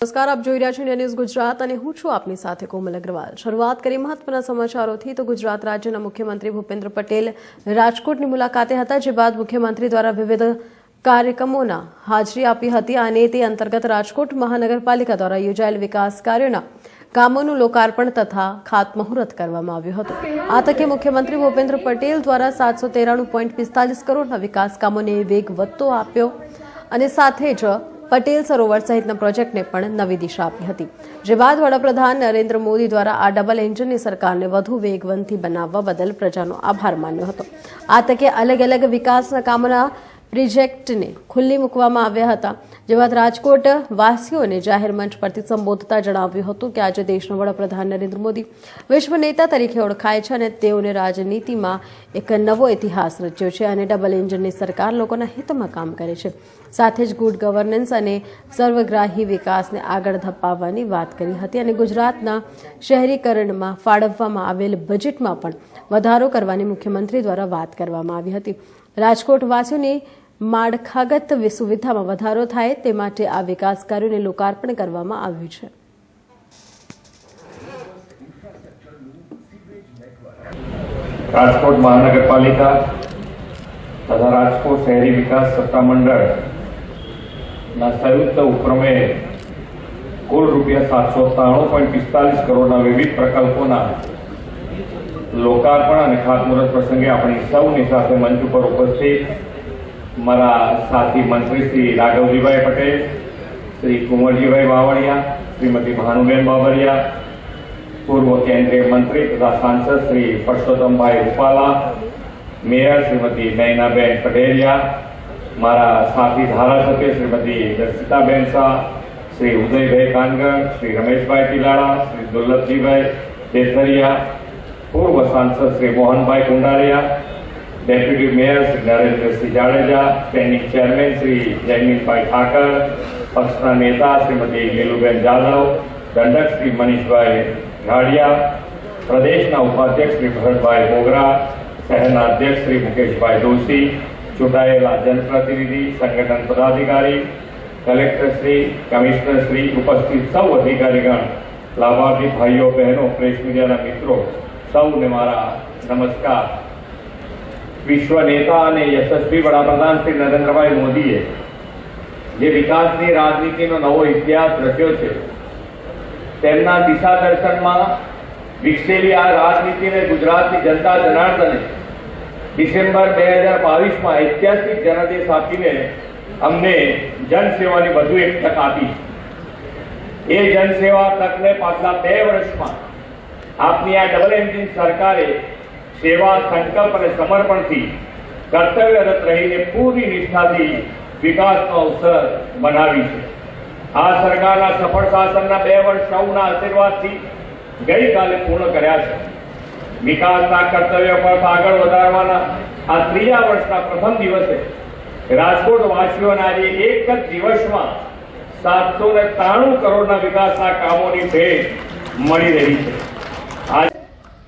નમસ્કાર, આપ જોઈ રહ્યા છો ન્યૂઝ ગુજરાત અને હું છું આપની સાથે કોમલ અગ્રવાલ. શરૂઆત કરી મહત્વના સમાચારોથી તો ગુજરાત રાજ્યના મુખ્યમંત્રી ભૂપેન્દ્ર પટેલ રાજકોટની મુલાકાતે હતા, જે બાદ મુખ્યમંત્રી દ્વારા વિવિધ કાર્યક્રમોના હાજરી આપી હતી અને તે અંતર્ગત રાજકોટ મહાનગરપાલિકા દ્વારા યોજાયેલ વિકાસ કાર્યોના કામોનું લોકાર્પણ તથા ખાતમુહૂર્ત કરવામાં આવ્યું હતું. આ તકે મુખ્યમંત્રી ભૂપેન્દ્ર પટેલ દ્વારા સાતસો તેરાણું પોઈન્ટ પિસ્તાલીસ કરોડના વિકાસ કામોને વેગ વધતો આપ્યો અને સાથે જ પટેલ સરોવર સહિતના પ્રોજેક્ટને પણ નવી દિશા આપી હતી. જે બાદ વડાપ્રધાન નરેન્દ્ર મોદી દ્વારા આ ડબલ એન્જિનની સરકારને વધુ વેગવંતી બનાવવા બદલ પ્રજાનો આભાર માન્યો હતો. આ તકે અલગ અલગ વિકાસના કામોના પ્રોજેક્ટને ખુલ્લી મૂકવામાં આવ્યા હતા. જે બાદ રાજકોટ વાસીઓને જાહેર મંચ પરથી સંબોધતા જણાવ્યું હતું કે આજે દેશના વડાપ્રધાન નરેન્દ્ર મોદી વિશ્વ નેતા તરીકે ઓળખાય છે અને તેઓને રાજનીતિમાં એક નવો ઇતિહાસ રચ્યો છે અને ડબલ એન્જિનની સરકાર લોકોના હિતમાં કામ કરે છે. સાથે જ ગુડ ગવર્નન્સ અને સર્વગ્રાહી વિકાસને આગળ ધપાવવાની વાત કરી હતી અને ગુજરાતના શહેરીકરણમાં ફાળવવામાં આવેલ બજેટમાં પણ વધારો કરવાની મુખ્યમંત્રી દ્વારા વાત કરવામાં આવી હતી. રાજકોટ વાસીઓની માળખાગત સુવિધામાં વધારો થાય તે માટે આ વિકાસ કાર્યોને લોકાર્પણ કરવામાં આવ્યું છે. રાજકોટ મહાનગરપાલિકા તથા રાજકોટ શહેરી વિકાસ સત્તામંડળ ના સંયુક્ત ઉપક્રમે કુલ રૂપિયા સાતસો ત્રાણું પોઈન્ટ પિસ્તાલીસ કરોડના વિવિધ પ્રકલ્પોના લોકાર્પણ અને ખાતમુહૂર્ત પ્રસંગે આપણી સૌની સાથે મંચ ઉપર ઉપસ્થિત મારા સાથી મંત્રી શ્રી રાઘવજીભાઈ પટેલ, શ્રી કુંવરજીભાઈ બાવળિયા, શ્રીમતી ભાનુબેન બાબરિયા પૂર્વ કેન્દ્રીય મંત્રી તથા સાંસદ શ્રી પરસોત્તમભાઈ રૂપાલા, મેયર શ્રીમતી નયનાબેન પટેલિયા, મારા સાથી ધારાસભ્ય શ્રીમતી દર્શિતાબેન શાહ, શ્રી ઉદયભાઈ કાનગર, શ્રી રમેશભાઈ ચિલાડા શ્રી દુર્લભજીભાઈ દેસરિયા પૂર્વ સાંસદ Shri Mohanbhai Kundariya deputy mayor Shri Narendrasinh Jadeja, standing chairman Shri Jayminbhai Thakar, પક્ષના નેતા શ્રીમતી લીલુબેન જાદવ દંડક શ્રી મનીષભાઈ ઘાડિયા પ્રદેશના ઉપાધ્યક્ષ શ્રી ભરતભાઈ મોગરા શહેરના અધ્યક્ષ શ્રી મુકેશભાઈ જોશી ચૂંટાયેલા જનપ્રતિનિધિ, સંગઠન પદાધિકારી, કલેક્ટર શ્રી, કમિશનર શ્રી ઉપસ્થિત સૌ અધિકારીગણ, લાભાર્થી ભાઈઓ બહેનો, પ્રેસ મીડિયાના મિત્રો સૌને મારા નમસ્કાર. વિશ્વ નેતા અને યશસ્વી વડાપ્રધાન શ્રી નરેન્દ્રભાઈ મોદીએ જે વિકાસની રાજનીતિનો નવો ઇતિહાસ રચ્યો છે, તેમના દિશાદર્શનમાં વિકસેલી આ રાજનીતિને ગુજરાતની જનતા જનાર્દને ડિસેમ્બર બે હજાર બાવીસમાં ઐતિહાસિક જનાદેશ આપીને અમને જનસેવાની વધુ એક તક આપી. એ જનસેવા તકને પાછલા બે વર્ષમાં આપની આ ડબલ એન્જિન સરકારે સેવા સંકલ્પ અને સમર્પણથી કર્તવ્યરત રહીને પૂરી નિષ્ઠાથી વિકાસનો અવસર બનાવી છે. આ સરકારના સફળ શાસનના બે વર્ષ સૌના આશીર્વાદથી ગઈકાલે પૂર્ણ કર્યા છે. વિકાસના કર્તવ્ય પર આગળ વધારવાના આ ત્રીજા વર્ષના પ્રથમ દિવસે રાજકોટ વાસીઓને આજે એક જ દિવસમાં સાતસો ને ત્રાણું કરોડના વિકાસના કામોની ભેટ મળી રહી છે.